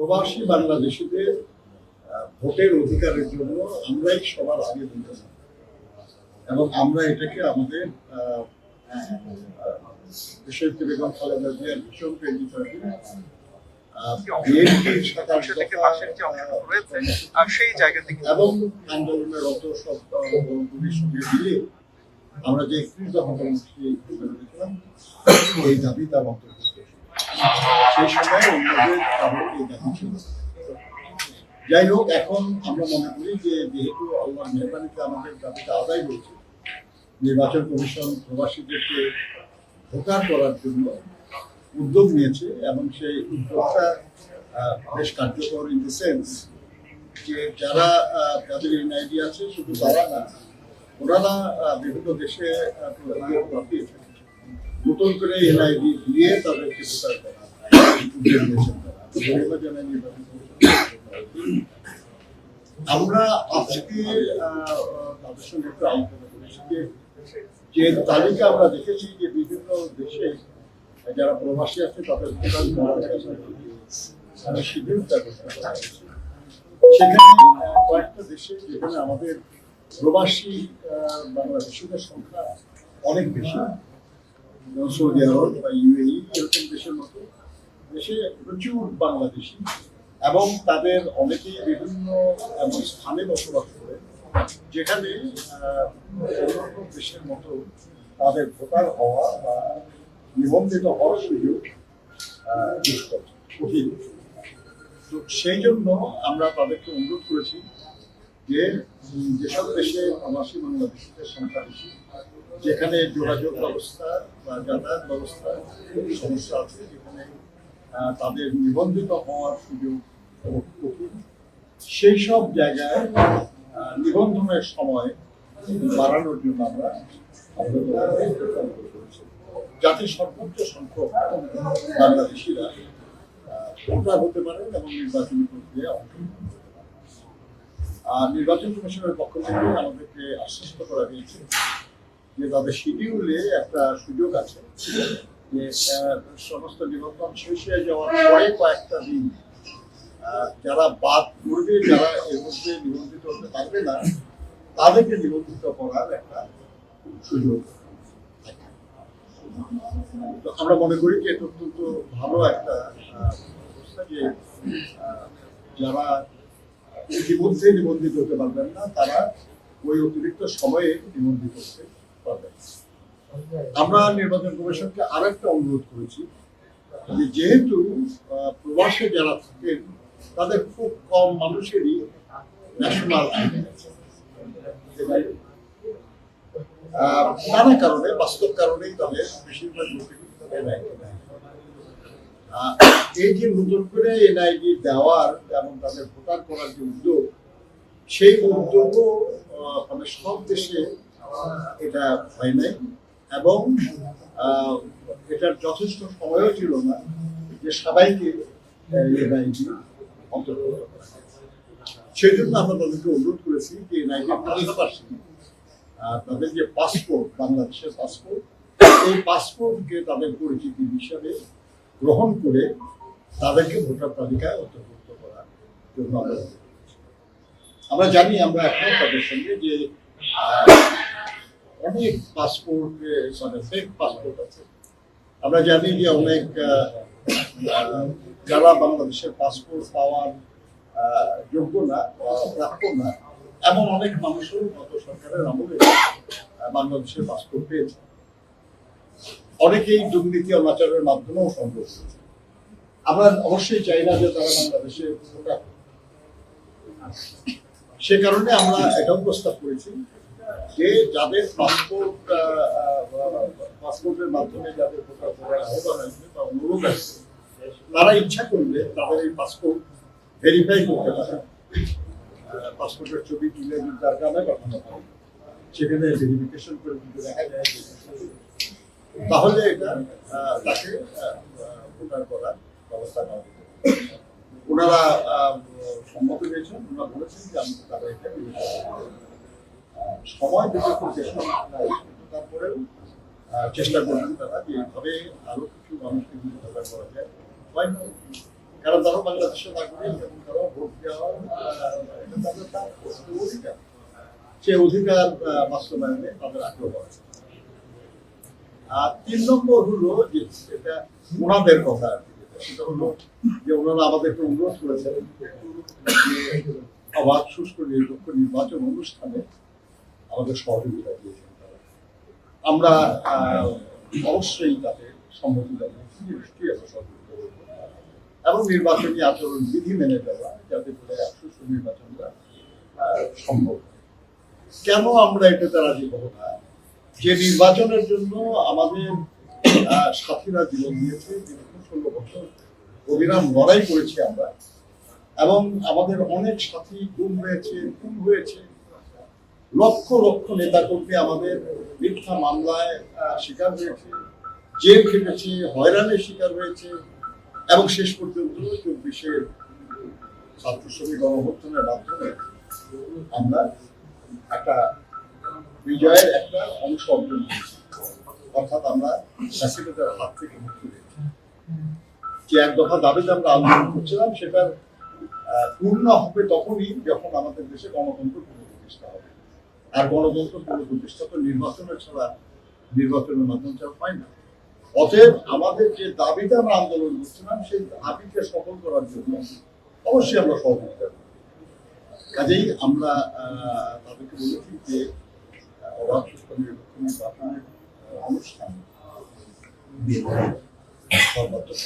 প্রবাসী বাংলাদেশিদের ভোটের অধিকারের জন্য আমরাই সবার আগে বলতে চাই এবং আমরা এটাকে আমাদের বেগম খালেদা জিয়ার ভীষণ প্রেরিত সেই জায়গা থেকে এবং আন্দোলনের অত সব দলগুলির সঙ্গে মিলে আমরা যে একত্রিশ দফা কর্মসূচি এই দাবি তার অন্তর্ভুক্ত ছিল। যাই হোক এখন আমরা মনে করি যে যেহেতু আল্লাহ মেহরবানিতে আমাদের দাবিটা আদায় হয়েছে, নির্বাচন কমিশন প্রবাসীদেরকে ভোটার করার জন্য উদ্যোগ নিয়েছে এবং সেই উদ্যোগটা বেশ কার্যকর ইন দ্য সেন্স যে যারা যাদের এনআইডি আছে শুধু তারা না, ওনারা বিভিন্ন দেশে নতুন করে এনআইডি দিয়ে তাদেরকে ভোটার করা আমরা আজকে সঙ্গে একটু যে তালিকা আমরা দেখেছি যে বিভিন্ন দেশে যারা প্রবাসী আছে, তাদের ভোটার করার একটা শিডিউল ব্যবস্থা করা হয়েছে। সেখানে কয়েকটা দেশে যেখানে আমাদের প্রবাসী বাংলাদেশিদের সংখ্যা অনেক বেশি সৌদি আরব বা ইউএই, এরকম দেশের মতো দেশে প্রচুর বাংলাদেশি। এবং তাদের অনেকেই বিভিন্ন, এমন স্থানে বসবাস করে, যেখানে অন্যান্য দেশের মতো তাদের ভোটার হওয়া বা নিবন্ধিত হওয়ার সুযোগ দুষ্কর, কঠিন। তো সেই জন্য আমরা তাদেরকে অনুরোধ করেছি যে যেসব দেশে প্রবাসী বাংলাদেশিদের সংখ্যা বেশি, যেখানে যোগাযোগ ব্যবস্থা বা যাতায়াত ব্যবস্থা সমস্যা আছে, যেখানে তাদের নিবন্ধিত হওয়ার সুযোগ সেই সব জায়গায় নিবন্ধনের সময় বাড়ানোর জন্য আমরা যাতে সর্বোচ্চ সংখ্যক বাংলাদেশিরা ভোটার হতে পারেন এবং নির্বাচনী প্রক্রিয়ায় অংশ আর নির্বাচন কমিশনের পক্ষ থেকে আমাদেরকে আশ্বস্ত করা হয়েছে যে তাদের শিডিউলে একটা সুযোগ আছে। যে সমস্ত নিবন্ধন শেষ হয়ে যাওয়ার পরে কয়েকটা দিন যারা বাদ করবে যারা এর মধ্যে নিবন্ধিত হতে পারবে না, তাদেরকে নিবন্ধিত করার একটা সুযোগ তো আমরা মনে করি যে এটা অত্যন্ত ভালো একটা ব্যবস্থা যে যারা ইতিমধ্যে নিবন্ধিত হতে পারবেন না, তারা ওই অতিরিক্ত সময়ে নিবন্ধিত হতে আমরা নির্বাচন কমিশনকে আর একটা অনুরোধ করেছি যেহেতু প্রবাসে যারা থাকেন, তাদের খুব কম মানুষেরই ন্যাশনাল নানা কারণে, বাস্তব কারণেই তাদের বেশিরভাগ এই যে নতুন করে এনআইডি দেওয়ার এবং তাদের ভোটার করার যে উদ্যোগ, সেই উদ্যোগও মানে সব দেশে এটা হয় নাই। এবং এটার যথেষ্ট সময়ও ছিল না যে সবাইকে সেই জন্য আমরা তাদেরকে অনুরোধ করেছি যে তাদের যে পাসপোর্ট বাংলাদেশের পাসপোর্ট এই পাসপোর্টকে তাদের পরিচিতি হিসাবে গ্রহণ করে তাদেরকে ভোটার তালিকায় অন্তর্ভুক্ত করার জন্য আমরা জানি, আমরা এখন তাদের সঙ্গে যে অনেক পাসপোর্ট পাসপোর্ট আছে আমরা জানি যে অনেক যারা বাংলাদেশের পাসপোর্ট পাওয়ার যোগ্য না প্রাপ্য না, এমন অনেক মানুষও গত সরকারের আমলে বাংলাদেশের পাসপোর্ট পেয়েছে অনেকেই দুর্নীতি অনাচারের মাধ্যমেও সম্ভব। আমরা অবশ্যই চাই না যে তারা বাংলাদেশে সে কারণে আমরা এটাও প্রস্তাব করেছি যে যাদের পাসপোর্ট পাসপোর্টের মাধ্যমে যাদের ভোটার করার আহ্বান আসবে বা অনুরোধ আসবে তারা ইচ্ছা করলে তাদের এই পাসপোর্ট ভেরিফাই করতে পারে। পাসপোর্টের ছবি তুলে তার গ্রামে পাঠানো হয় সেখানে ভেরিফিকেশন করে যদি দেখা যায়। তাহলে এটা তাকে ভোটার করার ব্যবস্থা নেওয়া যেতে ওনারা সম্মত হয়েছেন, ওনারা বলেছেন যে আমি তারা এটা সময় খুব চেষ্টা করবেন তারা যে এইভাবে আরও কিছু মানুষকে করা যায়। কারণ তারা বাংলাদেশের নাগরিক এবং তারা ভোট দেওয়ার তাদের অধিকার। বাস্তবায়নে তাদের আগ্রহ আর তিন নম্বর হলো যে এটা ওনাদের কথা সেটা হলো যে ওনারা আমাদেরকে অনুরোধ করেছেন অবাধ, সুষ্ঠ, নিরপেক্ষ নির্বাচন অনুষ্ঠানে আমাদের সহযোগিতা দিয়েছেন তারা। আমরা অবশ্যই তাতে সম্মতি এবং নির্বাচনী আচরণ বিধি মেনে দেওয়া যাতে করে সুষ্ঠ নির্বাচনটা সম্ভব কেন আমরা এটাতে রাজি হব না? যে নির্বাচনের জন্য আমাদের সাথীরা জীবন দিয়েছে ষোলো বছর অবিরাম লড়াই করেছি আমরা, এবং আমাদের অনেক সাথী গুম হয়েছে, খুন হয়েছে লক্ষ লক্ষ নেতাকর্মী আমাদের মিথ্যা মামলায় শিকার হয়েছে, জেল খেটেছে, হয়রানির শিকার হয়েছে, এবং শেষ পর্যন্ত চব্বিশের ছাত্র শ্রমিক গণঅভ্যুত্থানের মাধ্যমে আমরা একটা বিজয়ের একটা অংশ অর্জন করেছি। অর্থাৎ আমরা ফ্যাসিলিটির হাত থেকে মুক্তি পেয়েছি। যে এক দফা দাবিতে আমরা আন্দোলন করছিলাম, সেটার পূর্ণ হবে তখনই যখন আমাদের দেশে গণতন্ত্র পুনঃপ্রতিষ্ঠা হবে। আর গণতন্ত্র পুনঃপ্রতিষ্ঠা তো নির্বাচনের ছাড়া নির্বাচনের মাধ্যম হয় না। অতএব আমাদের যে দাবিতে আমরা আন্দোলন করছিলাম, সেই দাবিকে সফল করার জন্য অবশ্যই আমরা সহযোগিতা। কাজেই আমরা তাদেরকে বলেছি যে অবাধ নির্বাচনের অনুষ্ঠান সর্বাত্মক